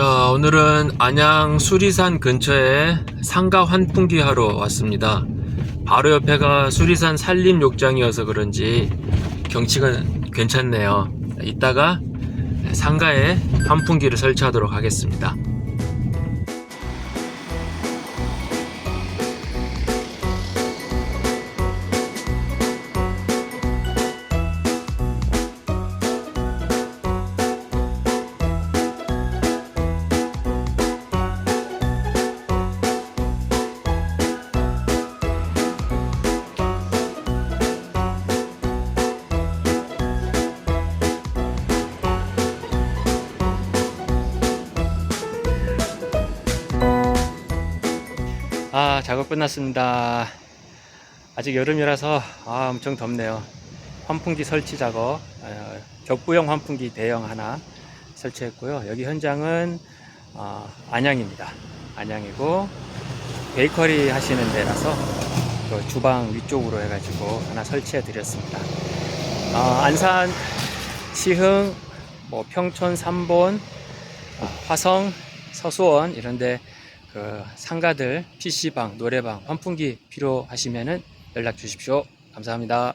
오늘은 안양 수리산 근처에 상가 환풍기 하러 왔습니다. 바로 옆에가 수리산 산림욕장이어서 그런지 경치가 괜찮네요. 이따가 상가에 환풍기를 설치하도록 하겠습니다. 아, 작업 끝났습니다. 아직 여름이라서 아, 엄청 덥네요. 환풍기 설치 작업, 어, 격부형 환풍기 대형 하나 설치했고요. 여기 현장은 어, 안양입니다. 안양이고 베이커리 하시는 데라서 그 주방 위쪽으로 해가지고 하나 설치해 드렸습니다. 어, 안산, 시흥, 뭐 평촌, 삼본, 어, 화성, 서수원 이런데 그 상가들 PC방, 노래방, 환풍기 필요하시면은 연락 주십시오. 감사합니다.